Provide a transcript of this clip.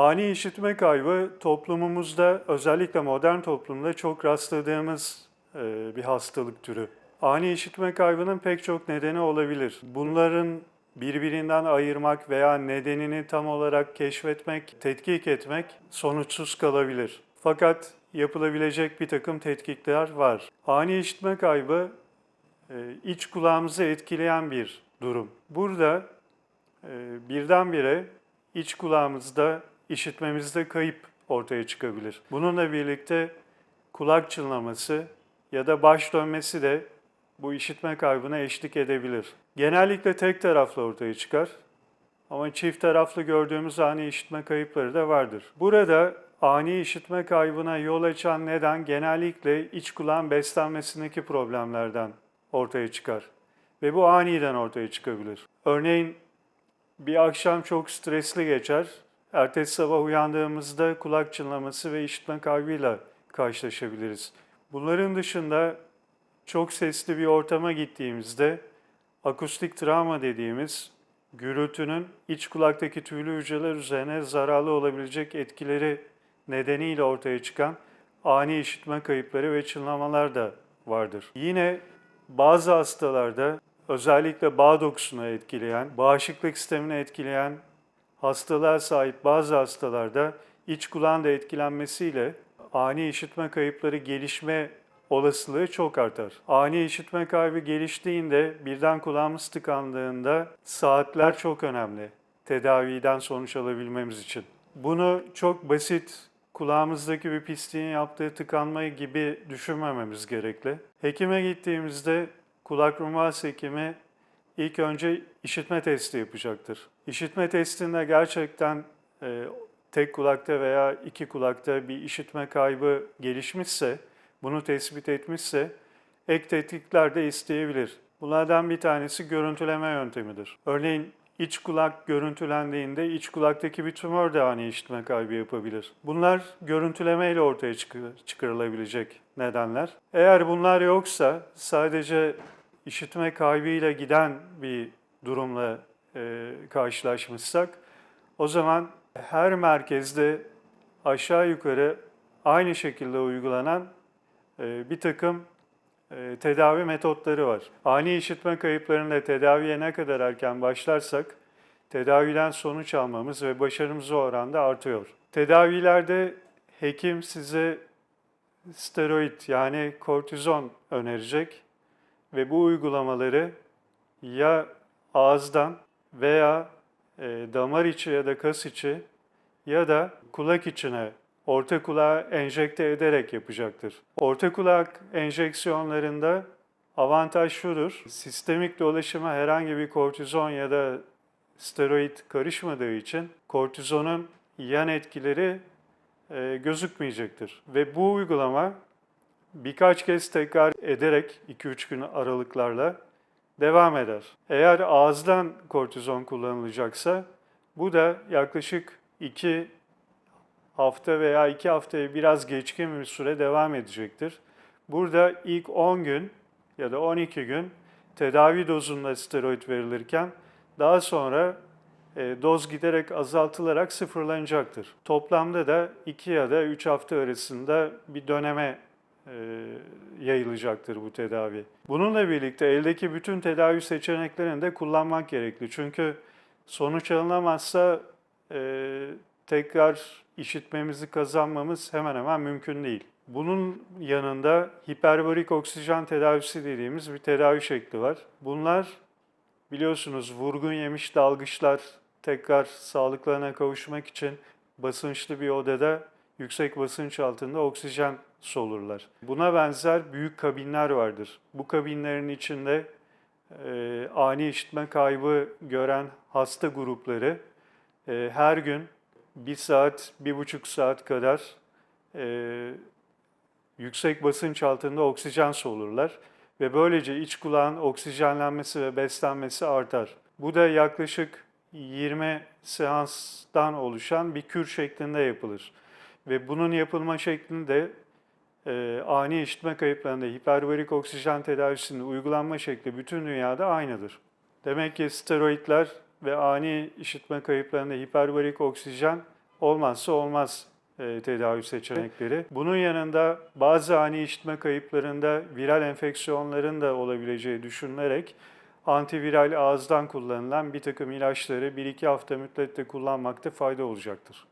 Ani işitme kaybı toplumumuzda özellikle modern toplumda çok rastladığımız e, bir hastalık türü. Ani işitme kaybının pek çok nedeni olabilir. Bunların birbirinden ayırmak veya nedenini tam olarak keşfetmek, tetkik etmek sonuçsuz kalabilir. Fakat yapılabilecek bir takım tetkikler var. Ani işitme kaybı e, iç kulağımızı etkileyen bir durum. Burada e, birdenbire iç kulağımızda işitmemizde kayıp ortaya çıkabilir. Bununla birlikte kulak çınlaması ya da baş dönmesi de bu işitme kaybına eşlik edebilir. Genellikle tek taraflı ortaya çıkar ama çift taraflı gördüğümüz ani işitme kayıpları da vardır. Burada ani işitme kaybına yol açan neden genellikle iç kulağın beslenmesindeki problemlerden ortaya çıkar. Ve bu aniden ortaya çıkabilir. Örneğin bir akşam çok stresli geçer. Ertesi sabah uyandığımızda kulak çınlaması ve işitme kaybıyla karşılaşabiliriz. Bunların dışında çok sesli bir ortama gittiğimizde akustik travma dediğimiz gürültünün iç kulaktaki tüylü hücreler üzerine zararlı olabilecek etkileri nedeniyle ortaya çıkan ani işitme kayıpları ve çınlamalar da vardır. Yine bazı hastalarda özellikle bağ dokusunu etkileyen, bağışıklık sistemini etkileyen hastalığa sahip bazı hastalarda iç kulağın etkilenmesiyle ani işitme kayıpları gelişme olasılığı çok artar. Ani işitme kaybı geliştiğinde birden kulağımız tıkandığında saatler çok önemli tedaviden sonuç alabilmemiz için. Bunu çok basit kulağımızdaki bir pisliğin yaptığı tıkanma gibi düşünmememiz gerekli. Hekime gittiğimizde kulak rumas hekimi ilk önce işitme testi yapacaktır. İşitme testinde gerçekten e, tek kulakta veya iki kulakta bir işitme kaybı gelişmişse, bunu tespit etmişse ek tetkikler de isteyebilir. Bunlardan bir tanesi görüntüleme yöntemidir. Örneğin iç kulak görüntülendiğinde iç kulaktaki bir tümör de ani işitme kaybı yapabilir. Bunlar görüntüleme ile ortaya çıkarılabilecek nedenler. Eğer bunlar yoksa sadece işitme kaybıyla giden bir durumla e, karşılaşmışsak o zaman her merkezde aşağı yukarı aynı şekilde uygulanan e, bir takım e, tedavi metotları var. Ani işitme kayıplarında tedaviye ne kadar erken başlarsak tedaviden sonuç almamız ve başarımız o oranda artıyor. Tedavilerde hekim size steroid yani kortizon önerecek ve bu uygulamaları ya ağızdan veya e, damar içi ya da kas içi ya da kulak içine orta kulağa enjekte ederek yapacaktır. Orta kulak enjeksiyonlarında avantaj şudur. Sistemik dolaşıma herhangi bir kortizon ya da steroid karışmadığı için kortizonun yan etkileri e, gözükmeyecektir. Ve bu uygulama birkaç kez tekrar ederek 2-3 gün aralıklarla devam eder. Eğer ağızdan kortizon kullanılacaksa bu da yaklaşık 2 hafta veya 2 haftaya biraz geçkin bir süre devam edecektir. Burada ilk 10 gün ya da 12 gün tedavi dozunda steroid verilirken daha sonra e, doz giderek azaltılarak sıfırlanacaktır. Toplamda da 2 ya da 3 hafta arasında bir döneme yayılacaktır bu tedavi. Bununla birlikte eldeki bütün tedavi seçeneklerini de kullanmak gerekli. Çünkü sonuç alınamazsa e, tekrar işitmemizi kazanmamız hemen hemen mümkün değil. Bunun yanında hiperbarik oksijen tedavisi dediğimiz bir tedavi şekli var. Bunlar biliyorsunuz vurgun yemiş dalgıçlar tekrar sağlıklarına kavuşmak için basınçlı bir odada yüksek basınç altında oksijen solurlar. Buna benzer büyük kabinler vardır. Bu kabinlerin içinde e, ani işitme kaybı gören hasta grupları e, her gün bir saat, bir buçuk saat kadar e, yüksek basınç altında oksijen solurlar ve böylece iç kulağın oksijenlenmesi ve beslenmesi artar. Bu da yaklaşık 20 seanstan oluşan bir kür şeklinde yapılır. Ve bunun yapılma şeklinde e, ani işitme kayıplarında hiperbarik oksijen tedavisinin uygulanma şekli bütün dünyada aynıdır. Demek ki steroidler ve ani işitme kayıplarında hiperbarik oksijen olmazsa olmaz e, tedavi seçenekleri. Bunun yanında bazı ani işitme kayıplarında viral enfeksiyonların da olabileceği düşünülerek antiviral ağızdan kullanılan bir takım ilaçları 1-2 hafta müddette kullanmakta fayda olacaktır.